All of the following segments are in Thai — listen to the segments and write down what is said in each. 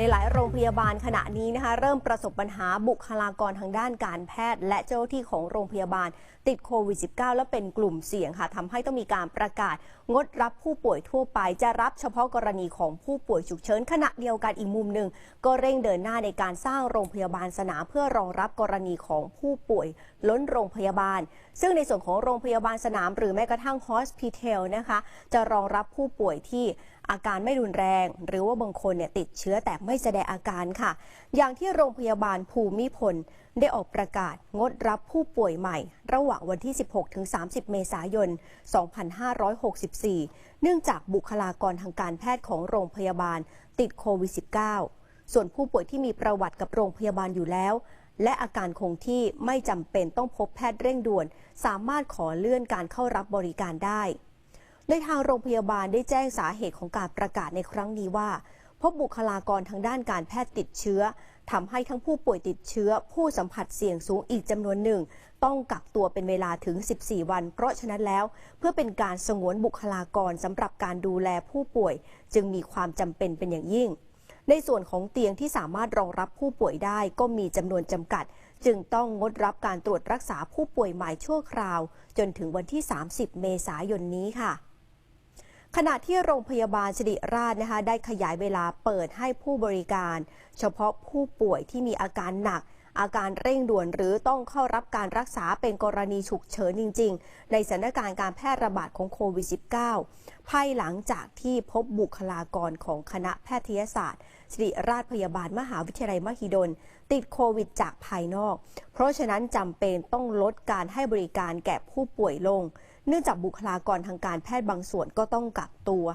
ในหลายโรงพยาบาลขณะนี้นะคะ เริ่มประสบปัญหาบุคลากรทางด้านการแพทย์ และเจ้าหน้าที่ของโรงพยาบาล ติดโควิด -19 และเป็นกลุ่มเสี่ยงค่ะทำให้ต้องมีการประกาศ งดรับผู้ป่วยทั่วไปจะรับเฉพาะกรณีของผู้ป่วยฉุกเฉินขณะเดียวกันอีกมุมหนึ่ง ก็เร่งเดินหน้าในการสร้างโรงพยาบาลสนามเพื่อรองรับกรณีของผู้ป่วยล้นโรงพยาบาล ซึ่งในส่วนของโรงพยาบาลสนาม หรือแม้กระทั่งฮอสพิทอลนะคะ จะรองรับผู้ป่วยที่ อาการไม่รุนแรง หรือว่าบางคนเนี่ยติดเชื้อแต่ไม่แสดงอาการค่ะ อย่างที่โรงพยาบาลภูมิพล ได้ออกประกาศงดรับผู้ป่วยใหม่ ระหว่างวันที่ 16ถึง30 เมษายน 2564 เนื่องจากบุคลากรทางการแพทย์ของโรงพยาบาลติดโควิด -19 ส่วนผู้ป่วยที่มีประวัติกับโรงพยาบาลอยู่แล้วและอาการคงที่ไม่จำเป็นต้องพบแพทย์เร่งด่วน สามารถขอเลื่อนการเข้ารับบริการได้ โดยทางโรงพยาบาลได้แจ้งสาเหตุของการประกาศในครั้งนี้ว่า พบบุคลากรทางด้านการแพทย์ติดเชื้อทำให้ทั้งผู้ป่วยติดเชื้อ ผู้สัมผัสเสี่ยงสูงอีกจำนวนหนึ่ง ต้องกักตัวเป็นเวลาถึง 14 วัน เพราะฉะนั้นแล้ว เพื่อเป็นการสงวนบุคลากรสำหรับการดูแลผู้ป่วย จึงมีความจำเป็นเป็นอย่างยิ่ง ในส่วนของเตียงที่สามารถรองรับผู้ป่วยได้ก็มีจำนวนจำกัด จึงต้องงดรับการตรวจรักษาผู้ป่วยใหม่ชั่วคราว จนถึงวันที่ 30 เมษายนนี้ค่ะ ขณะที่โรงพยาบาลสิริราชนะคะได้ขยายเวลาเปิดให้ผู้บริการ เฉพาะผู้ป่วยที่มีอาการหนัก อาการเร่งด่วนหรือต้องเข้ารับการรักษาเป็นกรณีฉุกเฉินจริง ๆ ในสถานการณ์การแพร่ระบาดของโควิด -19 ภายหลังจากที่พบบุคลากรของคณะแพทยศาสตร์ศิริราชพยาบาลมหาวิทยาลัยมหิดล ติดโควิดจากภายนอก เพราะฉะนั้นจำเป็นต้องลดการให้บริการแก่ผู้ป่วยลง เนื่องจากบุคลากรทางการแพทย์บางส่วนก็ต้องกักตัว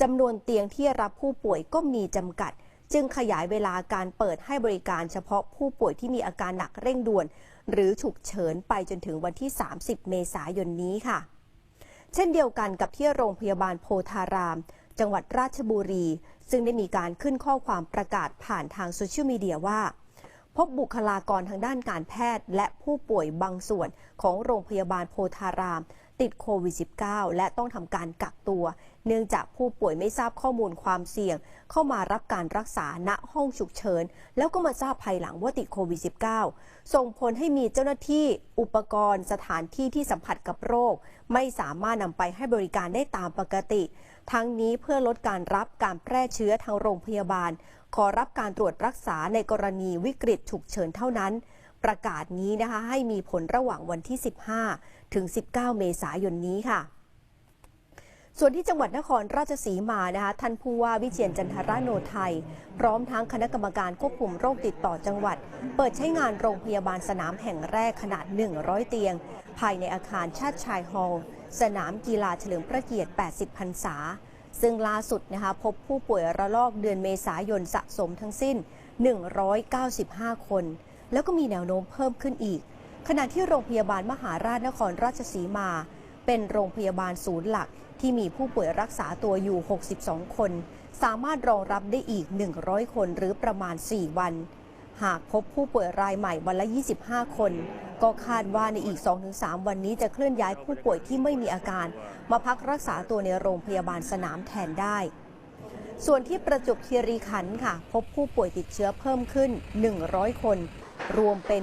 จำนวนเตียงที่รับผู้ป่วยก็มีจำกัด จึงขยายเวลาการเปิดให้บริการเฉพาะผู้ป่วยที่มีอาการหนักเร่งด่วน หรือฉุกเฉินไปจนถึงวันที่ 30 เมษายนนี้ค่ะ เช่นเดียวกันกับที่โรงพยาบาลโพธาราม จังหวัดราชบุรี ซึ่งได้มีการขึ้นข้อความประกาศผ่านทางโซเชียลมีเดียว่าพบบุคลากรทางด้านการแพทย์ และผู้ป่วยบางส่วนของโรงพยาบาลโพธาราม ติดโควิด -19 และต้องทำการกักตัว เนื่องจากผู้ป่วยไม่ทราบข้อมูลความเสี่ยง เข้ามารับการรักษาณห้องฉุกเฉิน แล้วก็มาทราบภายหลังว่าติดโควิด -19 ส่งผลให้มีเจ้าหน้าที่อุปกรณ์สถานที่ที่สัมผัสกับโรค ไม่สามารถนำไปให้บริการได้ตามปกติ ทั้งนี้เพื่อลดการรับการแพร่เชื้อทางโรงพยาบาล ขอรับการตรวจรักษาในกรณีวิกฤตฉุกเฉินเท่านั้น ประกาศนี้นะคะให้มีผลระหว่างวันที่ 15 ถึง 19 เมษายนนี้ค่ะ ส่วนที่จังหวัดนครราชสีมานะคะท่านผู้ว่าวิเชียนจันทราโนไทย พร้อมทั้งคณะกรรมการควบคุมโรคติดต่อจังหวัด เปิดใช้งานโรงพยาบาลสนามแห่งแรกขนาด 100 เตียง ภายในอาคารชาติชายฮอลล์สนามกีฬาเฉลิมพระเกียรติ 80 พรรษาซึ่งล่าสุดนะคะพบผู้ป่วยระลอกเดือนเมษายนสะสมทั้งสิ้น 195 คน แล้วก็มีแนวโน้มเพิ่มขึ้นอีก ขณะที่โรงพยาบาลมหาราชนครราชสีมา เป็นโรงพยาบาลศูนย์หลักที่มีผู้ป่วยรักษาตัวอยู่ 62 คน สามารถรองรับได้อีก 100 คนหรือประมาณ 4 วัน หากพบผู้ป่วยรายใหม่วันละ 25 คน ก็คาดว่าในอีก 2-3 วันนี้จะเคลื่อนย้ายผู้ป่วยที่ไม่มีอาการ มาพักรักษาตัวในโรงพยาบาลสนามแทนได้ ส่วนที่ประจวบคีรีขันธ์ค่ะ พบผู้ป่วยติดเชื้อเพิ่มขึ้น 100 คน รวมเป็น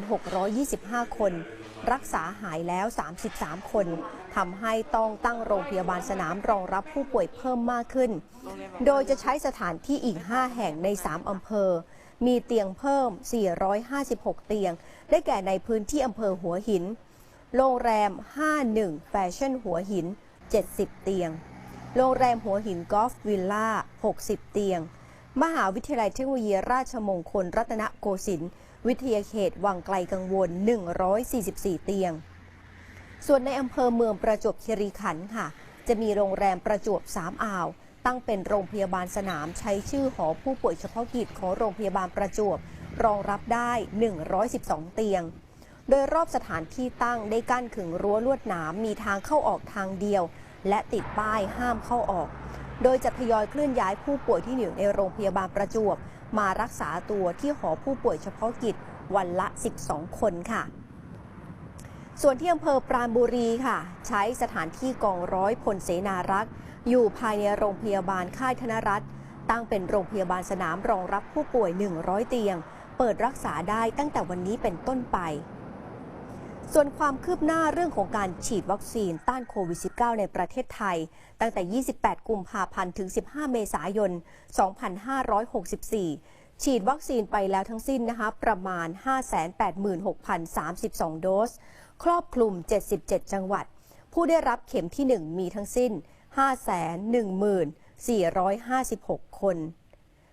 625 คน รักษาหายแล้ว 33 คนทำให้ต้องตั้งโรงพยาบาลสนามรองรับผู้ป่วยเพิ่มมากขึ้น โดยจะใช้สถานที่อีก 5 แห่งใน 3 อำเภอ มีเตียงเพิ่ม 456 เตียง ได้แก่ในพื้นที่อำเภอหัวหิน โรงแรม 51 แฟชั่นหัวหิน 70 เตียง โรงแรมหัวหินกอล์ฟวิลล่า 60 เตียง มหาวิทยาลัยเทคโนโลยีราชมงคลรัตนโกสินทร์ วิทยาเขตวังไกลกังวล 144 เตียง ส่วนในอำเภอเมืองประจวบคีรีขันธ์ค่ะ จะมีโรงแรมประจวบสามอ่าว ตั้งเป็นโรงพยาบาลสนามใช้ชื่อหอผู้ป่วยเฉพาะกิจของโรงพยาบาลประจวบ รองรับได้ 112 เตียง โดยรอบสถานที่ตั้งได้กั้นขึงรั้วลวดหนามมีทางเข้าออกทางเดียว และติดป้ายห้ามเข้าออก โดยจะทยอยเคลื่อนย้ายผู้ป่วยที่อยู่ในโรงพยาบาลประจวบ มารักษาตัวที่หอผู้ป่วยเฉพาะกิจวันละ 12 คนค่ะ ส่วนที่อำเภอปราณบุรีค่ะ ใช้สถานที่กองร้อยพลเสนารักษ์ อยู่ภายในโรงพยาบาลค่ายธนรัฐ ตั้งเป็นโรงพยาบาลสนามรองรับผู้ป่วย 100 เตียง เปิดรักษาได้ตั้งแต่วันนี้เป็นต้นไป ส่วนความคืบหน้าเรื่องของการฉีดวัคซีนต้านโควิด -19 ในประเทศไทย ตั้งแต่ 28 กุมภาพันธ์ ถึง 15 เมษายน 2564 ฉีดวัคซีนไปแล้วทั้งสิ้นนะคะประมาณ 586,032 โดส ครอบคลุม 77 จังหวัด ผู้ได้รับเข็มที่ 1 มีทั้งสิ้น 514,456 คน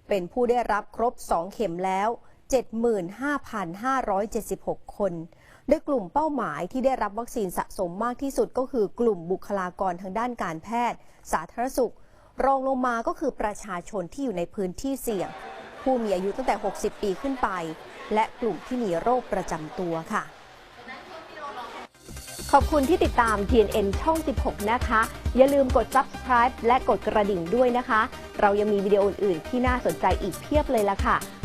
เป็นผู้ได้รับครบ 2 เข็มแล้ว 75,576 คน โดยกลุ่มเป้าหมายที่ได้รับวัคซีนสะสมมากที่สุดก็คือกลุ่มบุคลากรทางด้านการแพทย์ สาธารณสุข รองลงมาก็คือประชาชนที่อยู่ในพื้นที่เสี่ยง ผู้มีอายุตั้งแต่ 60 ปีขึ้นไป และกลุ่มที่มีโรคประจำตัวค่ะ ขอบคุณที่ติดตาม TNN ช่อง 16 นะคะ อย่าลืมกด subscribe และกดกระดิ่งด้วยนะคะ เรายังมีวิดีโออื่นๆที่น่าสนใจอีกเพียบเลยละค่ะ